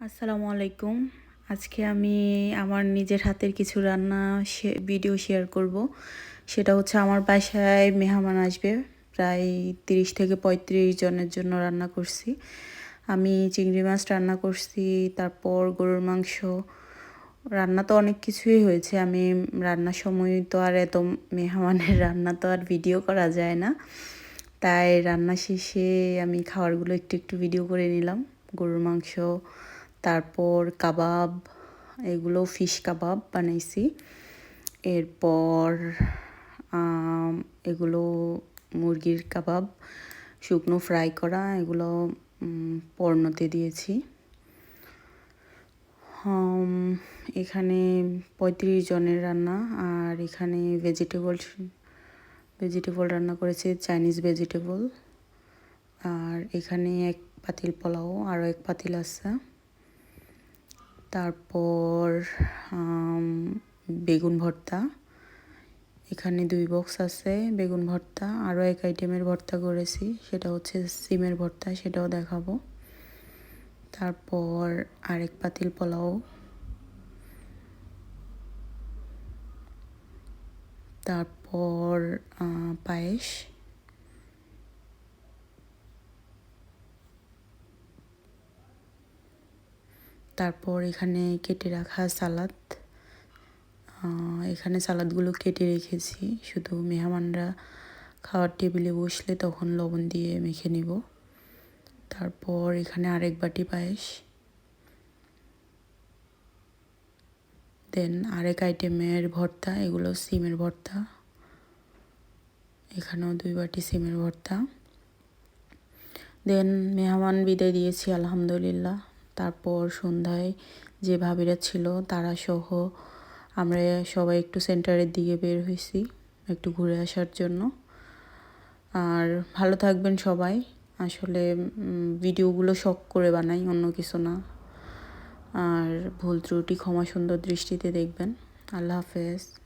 আসসালামু আলাইকুম। আজকে আমি আমার নিজের হাতের কিছু রান্না ভিডিও শেয়ার করব। সেটা হচ্ছে আমার বাসায় মেহমান আসবে। প্রায় তিরিশ থেকে পঁয়ত্রিশ জনের জন্য রান্না করছি। আমি চিংড়ি মাছ রান্না করছি, তারপর গরুর মাংস। রান্না তো অনেক কিছুই হয়েছে। আমি রান্নার সময় তো আর এত মেহমানের রান্না তো আর ভিডিও করা যায় না। তাই রান্না শেষে আমি খাবারগুলো একটু একটু ভিডিও করে নিলাম। গরুর মাংস তারপর কাবাব, এগুলো ফিশ কাবাব বানাইছি। এরপর এগুলো মুরগির কাবাব, শুকনো ফ্রাই করা, এগুলো পর্ণতে দিয়েছি। এখানে পঁয়ত্রিশ জনের রান্না, আর এখানে ভেজিটেবল ভেজিটেবল রান্না করেছি চাইনিজ ভেজিটেবল আর এখানে এক পাতিল পোলাও, আরও এক পাতিল আছে। তারপর বেগুন ভর্তা। এখানে দুই বক্স আছে, বেগুন ভর্তা। আরও এক আইটেমের ভর্তা করেছি, সেটা হচ্ছে সিমের ভর্তা, সেটাও দেখাবো। তারপর আরেক পাতিল পোলাও। তারপর পায়েস। তারপর এখানে কেটে রাখা সালাদ। এখানে সালাদগুলো কেটে রেখেছি। শুধু মেহমানরা খাওয়ার টেবিলে বসলে তখন লবণ দিয়ে মেখে নিব। তারপর এখানে আরেক বাটি পায়েস। দেন আরেক আইটেমের ভর্তা, এগুলো সিমের ভর্তা। এখানেও দুই বাটি সিমের ভর্তা। দেন মেহমান বিদায় দিয়েছি, আলহামদুলিল্লাহ। তারপর সন্ধ্যায় যে ভাবিরা ছিল তারা সহ আমরা সবাই একটু সেন্টারের দিকে বের হয়েছি একটু ঘুরে আসার জন্য। আর ভালো থাকবেন সবাই। আসলে ভিডিওগুলো শখ করে বানাই, অন্য কিছু না। আর ভুল ত্রুটি, ক্ষমা সুন্দর দৃষ্টিতে দেখবেন। আল্লাহ হাফেজ।